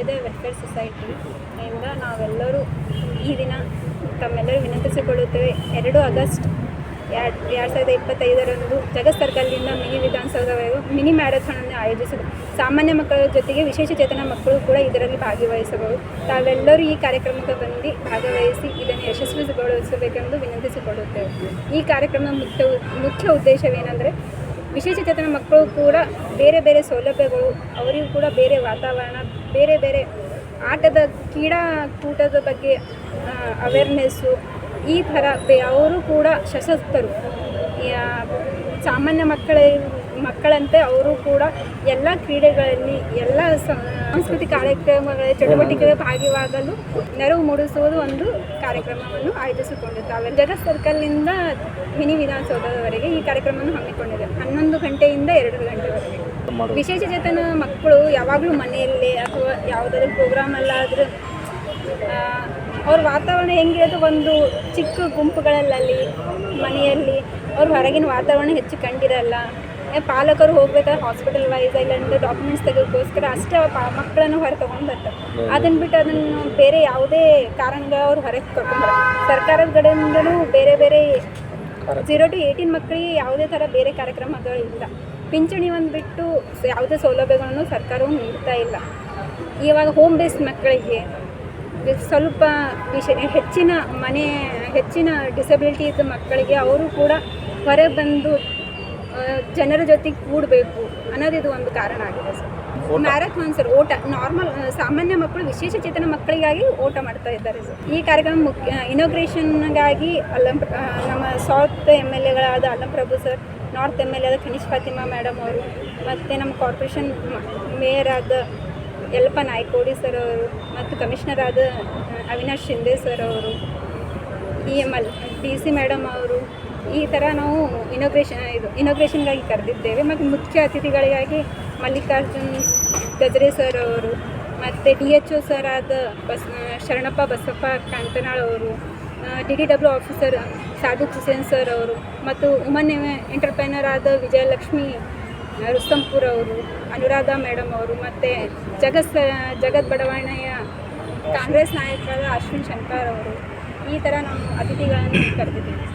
ಅಭ್ಯುದಯ welfare society ಇಂದ ನಾವೆಲ್ಲರೂ ಈ ದಿನ ತಮ್ಮೆಲ್ಲರೂ ವಿನಂತಿಸಿಕೊಳ್ಳುತ್ತೇವೆ. ಎರಡು ಆಗಸ್ಟ್ ಎರಡು ಎರಡು ಸಾವಿರದ ಇಪ್ಪತ್ತೈದರಂದು ಜಗತ್ ಸರ್ಕಲ್ನಿಂದ ಮಿನಿ ವಿಧಾನಸೌಧವರೆಗೂ ಮಿನಿ ಮ್ಯಾರಥಾನನ್ನು ಆಯೋಜಿಸಿದೆ. ಸಾಮಾನ್ಯ ಮಕ್ಕಳ ಜೊತೆಗೆ ವಿಶೇಷ ಚೇತನ ಮಕ್ಕಳು ಕೂಡ ಇದರಲ್ಲಿ ಭಾಗವಹಿಸಬಹುದು. ತಾವೆಲ್ಲರೂ ಈ ಕಾರ್ಯಕ್ರಮಕ್ಕೆ ಬಂದು ಭಾಗವಹಿಸಿ ಇದನ್ನು ಯಶಸ್ವಿಗೊಳಿಸಬೇಕೆಂದು ವಿನಂತಿಸಿಕೊಳ್ಳುತ್ತೇವೆ. ಈ ಕಾರ್ಯಕ್ರಮದ ಮುಖ್ಯ ಮುಖ್ಯ ಉದ್ದೇಶವೇನೆಂದರೆ ವಿಶೇಷ ಚೇತನ ಮಕ್ಕಳು ಕೂಡ ಬೇರೆ ಬೇರೆ ಸೌಲಭ್ಯಗಳು, ಅವರಿಗೂ ಕೂಡ ಬೇರೆ ವಾತಾವರಣ, ಬೇರೆ ಬೇರೆ ಆಟದ ಕ್ರೀಡಾಕೂಟದ ಬಗ್ಗೆ ಅವೇರ್ನೆಸ್ಸು ಈ ಥರ ಬೇ ಅವರು ಕೂಡ ಸಶಸ್ತರು ಸಾಮಾನ್ಯ ಮಕ್ಕಳ ಮಕ್ಕಳಂತೆ ಅವರು ಕೂಡ ಎಲ್ಲ ಕ್ರೀಡೆಗಳಲ್ಲಿ, ಎಲ್ಲ ಸಾಂಸ್ಕೃತಿಕ ಕಾರ್ಯಕ್ರಮಗಳ ಚಟುವಟಿಕೆಗಳ ಭಾಗಿಯಾಗಲು ನೆರವು ಮೂಡಿಸುವುದು ಒಂದು ಕಾರ್ಯಕ್ರಮವನ್ನು ಆಯೋಜಿಸಿಕೊಂಡಿದ್ದಾವೆ. ಜಗತ್ ಸರ್ಕಲ್ನಿಂದ ಮಿನಿ ವಿಧಾನಸೌಧದವರೆಗೆ ಈ ಕಾರ್ಯಕ್ರಮವನ್ನು ಹಮ್ಮಿಕೊಂಡಿದೆ. ಹನ್ನೊಂದು ಗಂಟೆಯಿಂದ ಎರಡು ಗಂಟೆವರೆಗೆ. ವಿಶೇಷ ಚೇತನ ಮಕ್ಕಳು ಯಾವಾಗಲೂ ಮನೆಯಲ್ಲೇ ಅಥವಾ ಯಾವುದಾದ್ರೂ ಪ್ರೋಗ್ರಾಮಲ್ಲಾದರೂ ಅವ್ರ ವಾತಾವರಣ ಹೆಂಗಿರೋದು ಒಂದು ಚಿಕ್ಕ ಗುಂಪುಗಳಲ್ಲಿ ಮನೆಯಲ್ಲಿ, ಅವ್ರ ಹೊರಗಿನ ವಾತಾವರಣ ಹೆಚ್ಚು ಕಂಡಿರಲ್ಲ. ಪಾಲಕರು ಹೋಗ್ಬೇಕಾದ್ರೆ ಹಾಸ್ಪಿಟಲ್ ವೈಸ್ ಇಲ್ಲಾಂದ್ರೆ ಡಾಕ್ಯುಮೆಂಟ್ಸ್ ತೆಗೋಕ್ಕೋಸ್ಕರ ಅಷ್ಟೇ ಮಕ್ಕಳನ್ನು ಹೊರಗೆ ತೊಗೊಂಡು ಬರ್ತಾರೆ. ಅದನ್ನು ಬಿಟ್ಟು ಅದನ್ನು ಬೇರೆ ಯಾವುದೇ ಕಾರಣಗ ಅವ್ರು ಹೊರಗೆ ಕರ್ಕೊಂಡ್ಬರ ಸರ್ಕಾರದ ಕಡೆಯಿಂದಲೂ ಬೇರೆ ಬೇರೆ ಜೀರೋ ಟು ಏಯ್ಟೀನ್ ಮಕ್ಕಳಿಗೆ ಯಾವುದೇ ಥರ ಬೇರೆ ಕಾರ್ಯಕ್ರಮಗಳು ಇಲ್ಲ. ಪಿಂಚಣಿ ಒಂದು ಬಿಟ್ಟು ಯಾವುದೇ ಸೌಲಭ್ಯಗಳನ್ನು ಸರ್ಕಾರವು ನೀಡ್ತಾ ಇಲ್ಲ. ಇವಾಗ ಹೋಮ್ ಬೇಸ್ಡ್ ಮಕ್ಕಳಿಗೆ ಸ್ವಲ್ಪ ವಿಷಯ ಹೆಚ್ಚಿನ ಮನೆ ಹೆಚ್ಚಿನ ಡಿಸಬಿಲಿಟಿ ಇದ್ದ ಮಕ್ಕಳಿಗೆ ಅವರು ಕೂಡ ಹೊರಗೆ ಬಂದು ಜನರ ಜೊತೆಗೆ ಕೂಡಬೇಕು ಅನ್ನೋದು ಇದು ಒಂದು ಕಾರಣ ಆಗಿದೆ ಸರ್. ಮ್ಯಾರಥಾನ್ ಸರ್ ಓಟ. ನಾರ್ಮಲ್ ಸಾಮಾನ್ಯ ಮಕ್ಕಳು ವಿಶೇಷ ಚೇತನ ಮಕ್ಕಳಿಗಾಗಿ ಓಟ ಮಾಡ್ತಾ ಇದ್ದಾರೆ ಸರ್. ಈ ಕಾರ್ಯಕ್ರಮ ಮುಖ್ಯ ಇನೋಗ್ರೇಷನ್ಗಾಗಿ ಅಲ್ಲಂ ನಮ್ಮ south M L ಎಗಳಾದ Allam Prabhu sir north M L A ಆದ ಖನಿಷ್ ಫಾತಿಮಾ ಮೇಡಮ್ ಅವರು ಮತ್ತು ನಮ್ಮ ಕಾರ್ಪೊರೇಷನ್ ಮೇಯರ್ ಆದ ಯಲ್ಪ ನಾಯ್ಕೋಡಿ ಸರ್ ಅವರು ಮತ್ತು ಕಮಿಷನರ್ ಆದ ಅವಿನಾಶ್ ಶಿಂದೆ ಸರ್ ಅವರು E M L D C madam ಅವರು ಈ ಥರ ನಾವು ಇನೋಗ್ರೇಷನ್ ಇದು ಇನೋಗ್ರೇಷನ್ಗಾಗಿ ಕರೆದಿದ್ದೇವೆ. ಮತ್ತು ಮುಖ್ಯ ಅತಿಥಿಗಳಿಗಾಗಿ ಮಲ್ಲಿಕಾರ್ಜುನ್ ಗಜ್ರೆ ಸರ್ ಅವರು, ಮತ್ತು ಡಿ ಎಚ್ ಒ ಸರ್ ಆದ ಬಸ್ ಶರಣಪ್ಪ ಬಸಪ್ಪ ಕಾಂತನಾಳ್ ಅವರು D D W officer Sadiq Hussain sir ಅವರು, ಮತ್ತು ವುಮನ್ ಎಂಟರ್ಪ್ರೈನರ್ ಆದ ವಿಜಯಲಕ್ಷ್ಮಿ ರುಸ್ತಂಪುರ್ ಅವರು, ಅನುರಾಧ ಮೇಡಮ್ ಅವರು, ಮತ್ತು ಜಗತ್ ಜಗತ್ ಬಡಾವಣೆಯ ಕಾಂಗ್ರೆಸ್ ನಾಯಕರಾದ ಅಶ್ವಿನ್ ಶಂಕರ್ ಅವರು, ಈ ಥರ ನಾವು ಅತಿಥಿಗಳನ್ನು ಕರೆದಿದ್ದೀವಿ.